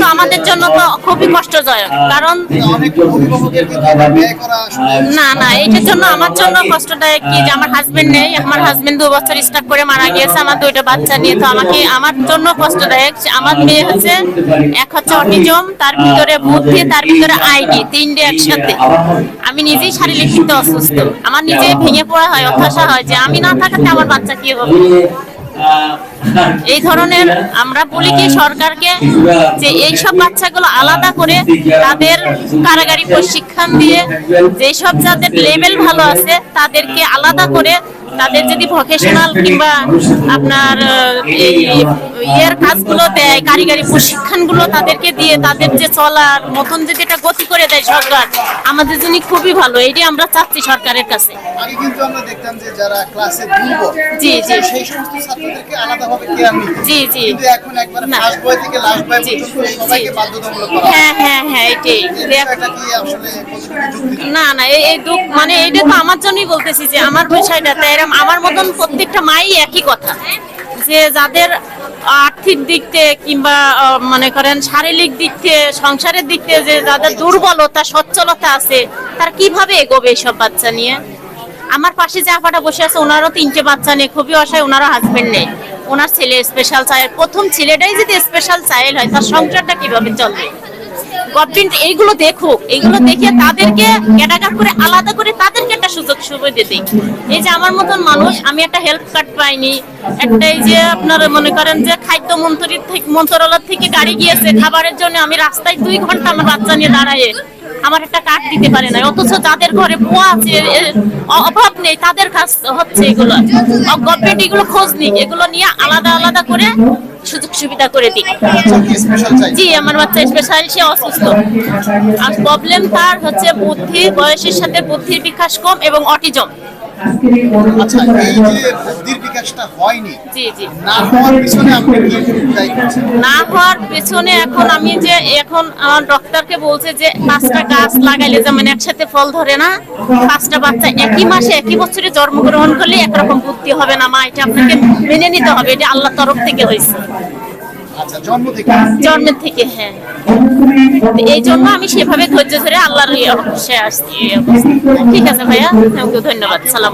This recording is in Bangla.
তো আমাদের জন্য তো খুবই কষ্টদায়ক, কারণ না না এইটার জন্য আমার জন্য কষ্টদায়ক কি যে আমার হাজবেন্ড নেই, আমার হাজবেন্ড দু বছর স্টার্ট করে মারা গিয়েছে, আমার দুইটা বাচ্চা নিয়ে, তো আমাকে আমার জন্য কষ্টদায়ক আমার মেয়ে হচ্ছে এক হচ্ছে অটিজম, তার ভিতরে বুদ্ধি, তার ভিতরে আইডি, তিনটে একসাথে। আমি নিজেই শারীরিক কিন্তু অসুস্থ। আমার নিজে ভেঙে পড়া হয়, হতাশা হয় যে আমি না থাকাতে আমার বাচ্চা কি হবে? এই ধরনের আমরা বলি কি সরকারকে যে এই সব বাচ্চাগুলো আলাদা করে তাদের কারাগারি প্রশিক্ষণ দিয়ে যেসব যাদের লেভেল ভালো আছে তাদেরকে আলাদা করে তাদের যদি ভোকেশনাল কিংবা আপনার এই ইয়ের কাজগুলো দেয় কারিগরি প্রশিক্ষণগুলো তাদেরকে দিয়ে তাদের যে চলার মতন যদি এটা গতি করে দেয় সরকার আমাদের জন্য খুবই ভালো। এটি আমরা চাচ্ছি সরকারের কাছে। আগে কিন্তু আমরা দেখতাম যে যারা ক্লাসে দুর্বল জি, জি। সেই সমস্ত ছাত্রদেরকে আলাদাভাবে কেয়ার নিত। জি জি। কিন্তু এখন একবার না। ফার্স্ট বয় থেকে লাস্ট বয় পর্যন্ত সবাইকে বাধ্যতামূলক করা হ্যাঁ। হ্যাঁ হ্যাঁ এটাই। এই কি আসলে না না এই দুঃখ মানে এইটা তো আমার জন্যই বলতেছি যে আমার বিষয়টা তো এরকম আমার মতন প্রত্যেকটা মাই একই কথা। যে যাদের আর্থিক দিক থেকে কিংবা মনে করেন শারীরিক দিক থেকে, সংসারের দিক থেকে যে যাদের দুর্বলতা, সচ্ছলতা আছে, তারা কীভাবে এগোবে এসব বাচ্চা নিয়ে? আমার পাশে যে আপাটা বসে আছে, ওনারও তিনটে বাচ্চা নেই খুবই অসহায়, ওনারও হাজবেন্ড নেই। ওনার ছেলে স্পেশাল চাইল্ড প্রথম ছেলেটাই যদি স্পেশাল চাইল্ড হয়, তার সংসারটা কীভাবে চলবে? গভর্নমেন্ট এইগুলো দেখুক, এইগুলো দেখে তাদেরকে ক্যাটাগর করে আলাদা করে তাদেরকে সুযোগ সুবিধা দিতে এই যে আমার মতন মানুষ, আমি একটা হেল্প কার্ড পাইনি। একটা এই যে আপনার মনে করেন যে খাদ্য মন্ত্রীর থেকে মন্ত্রণালয় থেকে গাড়ি গিয়েছে, খাবারের জন্য আমি রাস্তায় দুই ঘণ্টা আমার বাচ্চা নিয়ে দাঁড়ায়। আমার একটা কার্ড দিতে পারে না অথচ যাদের ঘরে বুয়া আছে অভাব নেই, তাদের কাজ হচ্ছে এগুলো। গভর্নমেন্ট এগুলো খোঁজ নিক, এগুলো নিয়ে আলাদা আলাদা করে সুযোগ সুবিধা করে চাই জি, আমার বাচ্চা স্পেশাল সে অসুস্থ। আর প্রবলেম তার হচ্ছে বুদ্ধি, বয়সের সাথে বুদ্ধির বিকাশ কম এবং অটিজম আচ্ছা এই যে বুদ্ধির বিকাশটা হয়নি। জি জি। না হওয়ার পিছনে আপনি না হওয়ার পেছনে এখন আমি যে এখন আমার ডক্টরকে বলছে যে পাঁচটা গাছ লাগাইলে যেমন একসাথে ফল ধরে না পাঁচটা বাচ্চা একই মাসে একই বছরে জন্মগ্রহণ করলে একরকম বুদ্ধি হবে না মা এটা আপনাকে মেনে নিতে হবে এটা আল্লাহ তরফ থেকে হয়েছে। আচ্ছা জন্ম থেকে জন্মের থেকে হ্যাঁ। এই জন্য আমি সেভাবে ধৈর্য ধরে আল্লাহর ইয়ে অবশ্যই আসছি। ঠিক আছে ভাইয়া থ্যাংক ইউ ধন্যবাদ। সালাম